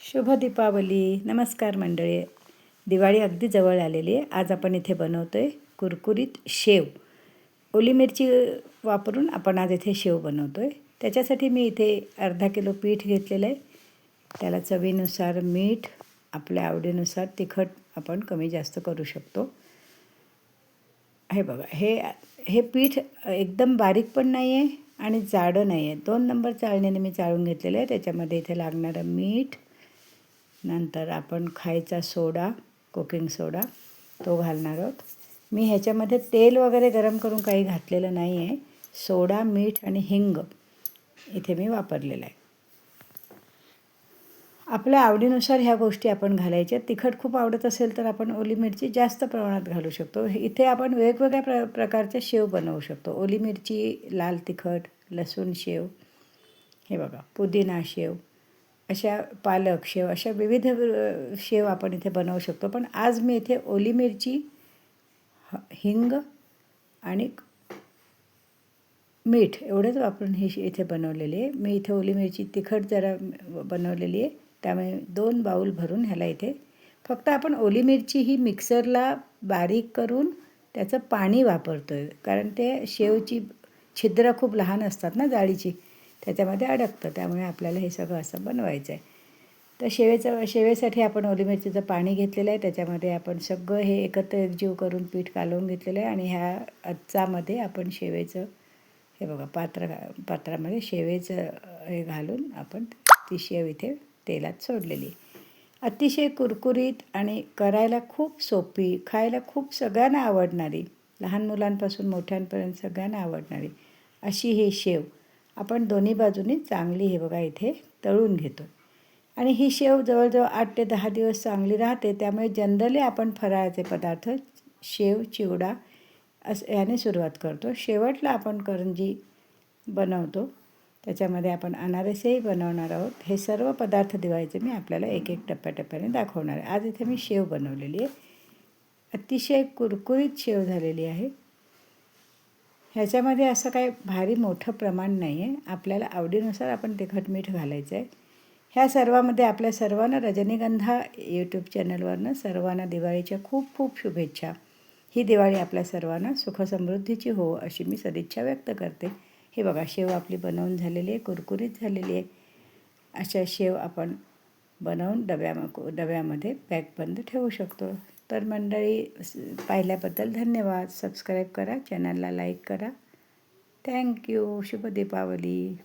शुभ दीपावली. नमस्कार मंडळी. दिवाळी अगदी जवळ आलेली आहे. आज आपण इथे बनवतो आहे कुरकुरीत शेव. ओली मिरची वापरून आपण आज इथे शेव बनवतो आहे त्याच्यासाठी मी इथे अर्धा किलो पीठ घेतलेलं आहे. त्याला चवीनुसार मीठ आपल्या आवडीनुसार तिखट आपण कमी जास्त करू शकतो. हे बघा हे हे पीठ एकदम बारीक पण नाही आहे आणि जाडं नाही आहे दोन नंबर चाळणीने मी चाळून घेतलेलं आहे. त्याच्यामध्ये इथे लागणारं मीठ नंतर आपण खायचा सोडा कुकिंग सोडा तो घालणार आहोत. मी ह्याच्यामध्ये तेल वगैरे गरम करून काही घातलेलं नाही आहे सोडा मीठ आणि हिंग इथे मी वापरलेलं आहे. आपल्या आवडीनुसार ह्या गोष्टी आपण घालायच्या. तिखट खूप आवडत असेल तर आपण ओली मिरची जास्त प्रमाणात घालू शकतो. इथे आपण वेगवेगळ्या प्र प्रकारच्या शेव बनवू शकतो. ओली मिरची लाल तिखट लसूण शेव. हे बघा पुदिना शेव. अशा पालक शेव अशा विविध शेव आपण इथे बनवू शकतो. पण आज मी इथे ओली मिरची हिंग आणि मीठ एवढंच वापरून ही इथे बनवलेली आहे. मी इथे ओली मिरची तिखट जरा बनवलेली आहे. त्यामुळे दोन बाऊल भरून ह्याला इथे फक्त आपण ओली मिरची ही मिक्सरला बारीक करून त्याचं पाणी वापरतो आहे कारण ते शेवची छिद्र खूप लहान असतात ना जाळीची त्याच्यामध्ये अडकतं. त्यामुळे आपल्याला हे सगळं असं बनवायचं आहे तर शेवेचं शेवेसाठी आपण ओली मिरचीचं पाणी घेतलेलं आहे. त्याच्यामध्ये आपण सगळं हे एकत्र एकजीव करून पीठ कालवून घेतलेलं आहे. आणि ह्या अच्चामध्ये आपण शेवेचं हे बघा पात्र पात्रामध्ये शेवेचं हे घालून आपण ती शेव इथे तेलात सोडलेली अतिशय कुरकुरीत आणि करायला खूप सोपी खायला खूप सगळ्यांना आवडणारी लहान मुलांपासून मोठ्यांपर्यंत सगळ्यांना आवडणारी अशी ही शेव आपण दोन्ही बाजूनी चांगली हे बघा इथे तळून घेतो. आणि ही शेव जवळजवळ आठ ते दहा दिवस चांगली राहते त्यामुळे जनरली आपण फराळाचे पदार्थ शेव चिवडा असं याने सुरुवात करतो. शेवटला आपण करंजी बनवतो. त्याच्यामध्ये आपण अनारसेही बनवणार आहोत. हे सर्व पदार्थ दिवाळीचे मी आपल्याला एक एक टप्प्याटप्प्याने दाखवणार आहे. आज इथे मी शेव बनवलेली आहे. अतिशय कुरकुरीत शेव झालेली आहे. ह्याच्यामध्ये असं काही भारी मोठं प्रमाण नाही आहे आपल्याला आवडीनुसार आपण तिखट मीठ घालायचं आहे ह्या सर्वामध्ये आपल्या सर्वांना रजनीगंधा यूट्यूब चॅनलवरनं सर्वांना दिवाळीच्या खूप खूप शुभेच्छा. ही दिवाळी आपल्या सर्वांना सुखसमृद्धीची हो अशी मी सदिच्छा व्यक्त करते. हे बघा शेव आपली बनवून झालेली आहे कुरकुरीत झालेली आहे. अशा शेव आपण बनवून डब्या डब्यामध्ये पॅक बंद ठेवू शकतो. तर मंडळी पाहिल्याबद्दल धन्यवाद. सबस्क्राईब करा चॅनलला लाईक करा. थँक्यू शुभ दीपावली.